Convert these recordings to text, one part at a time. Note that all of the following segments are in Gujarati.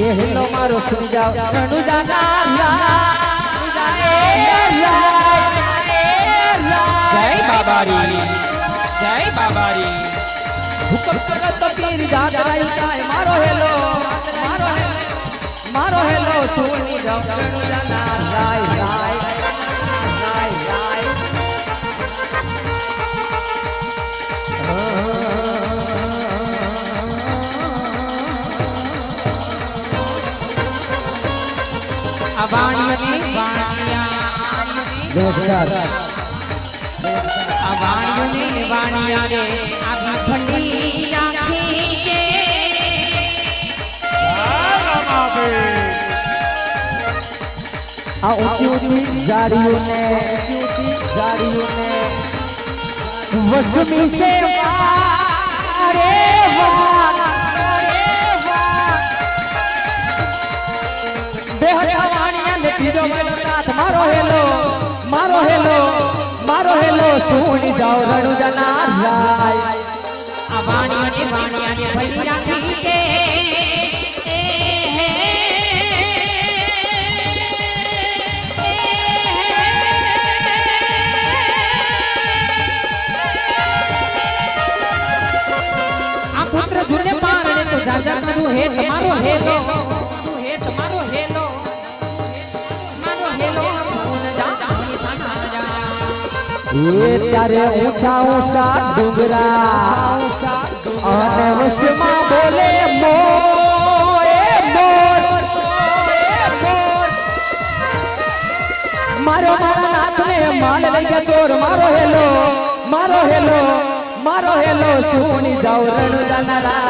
એ હેલો મારો સુની જાવ રણુ જય બાબારી. જય બાબારી. હુકમ કરો તો પીર જાગરાઈ જાય મારો હેલો. મારો હેલો. મારો હેલો સુની જાવ રણુ જાના રાય રાય નમસ્કાર. વાણિયાને વાણિયાને આપી ફંડી આખી કે આ ઊંચી ઊંચી ઝાડીઓને ઊંચી ઊંચી ઝાડીઓને વસમી સે વારે વારે બેહરે વાણિયાને પીધો મારો હેલો. મારો હેલો મારો હેલો, સુણી જાઓ રણુ જના રાય. આ વાણીઓની વાણિયા રે ભંડી આખી કે પુત્ર જુને પારણે તો જાજા કરું હે, તમારો હેલો. એ ત્યારે ઊંચા ઊંચા ડુંગરા. અને વસમાં બોલે મોર મારો મારા. નાથને માલ લઈ ગયા ચોર, મારો હેલો મારો હેલો મારો હેલો, સુણી જાવ રણ જાનારા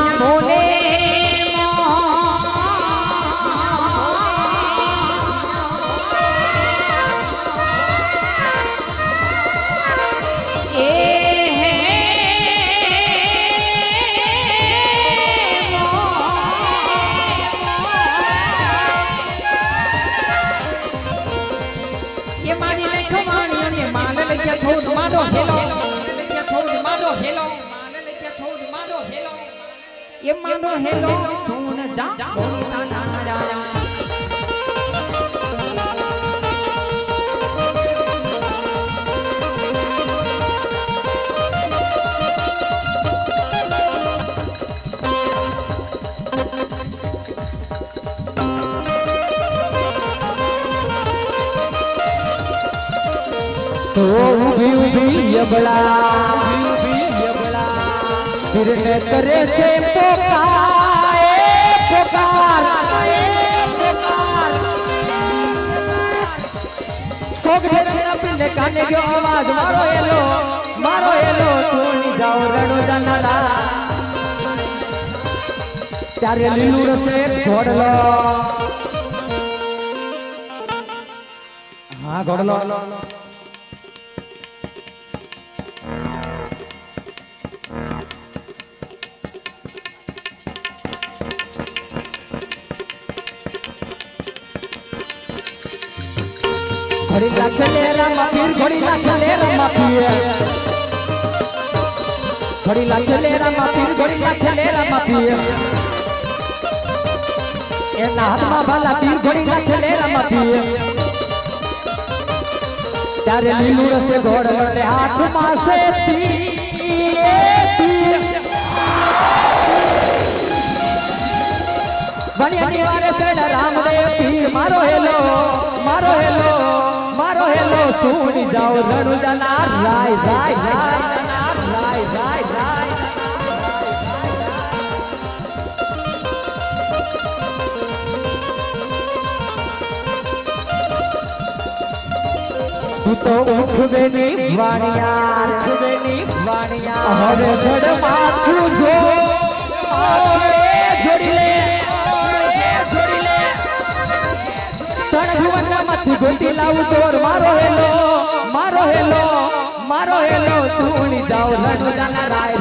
એ માનો હેલો સોણ જા ઊભી ઊભી યબળા. ફિરને કરે સે પોકાએ પોકાર સોગરે આપણે કાને ગયો આવાજ મારો એલો મારો એલો સુણી જાઓ રણો જનાલા ત્યારે લીલું રસે ઘોડલો હા ઘોડલો ઘડી નાખે લે રામા પીર, ઘડી નાખે લે રામા પીર. ઘડી નાખે લે રામા પીર, ઘડી નાખે લે રામા પીર. એના હાથમાં ભાલા પીર, ઘડી નાખે લે રામા પીર. ત્યારે લીલું રસે ઘોડ વડે હાથમાં સે પીર વણિયાની વારે સેડા રામદેવ પીર મારો હેલો મારો હેલો મારો હેલો સુણી જાઓ રણુ જના રાય રાય રાય રાય રાય. રાય તું તો ઉઠવે ની વાણિયા ઉઠવે ની વાણિયા. હવે ધડ માથું જો જોડી માથામાંથી ગોતી લાવું ચોર મારો હેલો મારો હેલો મારો હેલો સુણી જાઓ લડુદાના રાય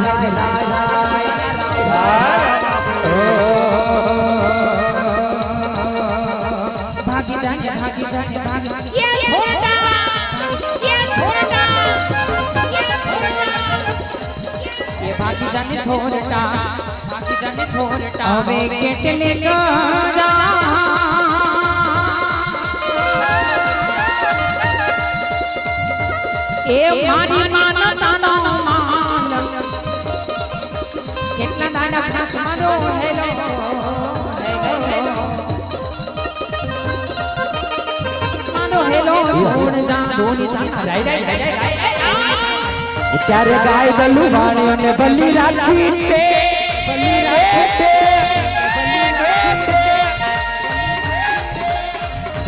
જાને છોરટા હવે કેટલે કરા મારી માનતાનો માન કેટલા દાડા ખાસ હેલો હેલો હેલો ધોની સાસા રાઈ રાઈ રાઈ રાઈ ત્યારે ગાય બલુ વાણિયો ને બલી રાખી તે બલી રાખી તે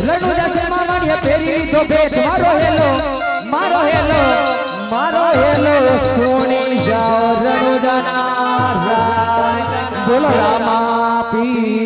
રણુ જશે મામણીએ પહેરી લીધો ભેદ મારો હેલો મારો હેલો મારો હેલો સુણી જાઓ રણુ જાના રાય બોલો રામા પી